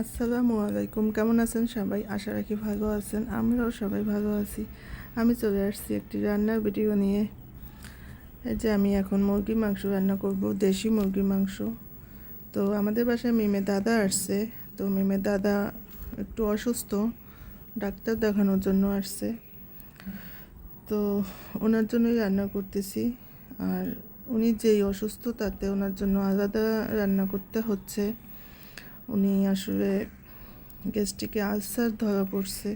আসসালামু আলাইকুম, কেমন আছেন সবাই? আশা রাখি ভালো আছেন, আমরাও সবাই ভালো আছি। আমি চলে আসছি একটি রান্নার ভিডিও নিয়ে। এই যে আমি এখন মুরগি মাংস রান্না করব, দেশি মুরগি মাংস। তো আমাদের বাসায় মিমের দাদা আসছে, তো মিমের দাদা একটু অসুস্থ, ডাক্তার দেখানোর জন্য আসছে। তো ওনার জন্যই রান্না করতেছি, আর উনি যেই অসুস্থ তাতে ওনার জন্য আলাদা রান্না করতে হচ্ছে। উনি আসলে গ্যাস্ট্রিকে আলসার ধরা পড়ছে।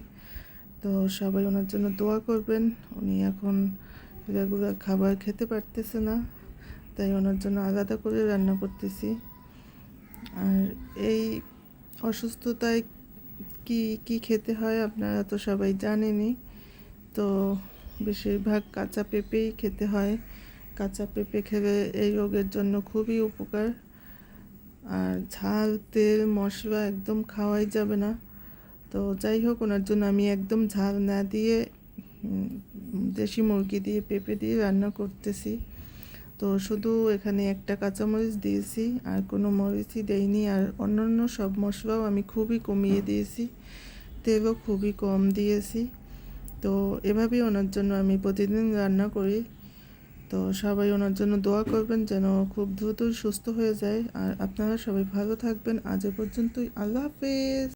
তো সবাই ওনার জন্য দোয়া করবেন। উনি এখন রেগুলার খাবার খেতে পারতেছে না, তাই ওনার জন্য আলাদা করে রান্না করতেছি। আর এই অসুস্থতায় কি কি খেতে হয় আপনারা তো সবাই জানেনই। তো বেশিরভাগ কাঁচা পেঁপেই খেতে হয়। কাঁচা পেঁপে খেলে এই রোগের জন্য খুবই উপকার। আর ঝাল, তেল, মশলা একদম খাওয়াই যাবে না। তো যাই হোক, ওনার জন্য আমি একদম ঝাল না দিয়ে দেশি মুরগি দিয়ে, পেঁপে দিয়ে রান্না করতেছি। তো শুধু এখানে একটা কাঁচামরিচ দিয়েছি, আর কোনো মরিচই দেইনি, আর অন্যান্য সব মশলাও আমি খুবই কমিয়ে দিয়েছি, তেলও খুবই কম দিয়েছি। তো এভাবেই ওনার জন্য আমি প্রতিদিন রান্না করি। তো সবাই ওনার জন্য দোয়া করবেন যেন খুব দ্রুতই সুস্থ হয়ে যায়। আর আপনারা সবাই ভালো থাকবেন। আজ পর্যন্তই। আল্লাহ হাফেজ।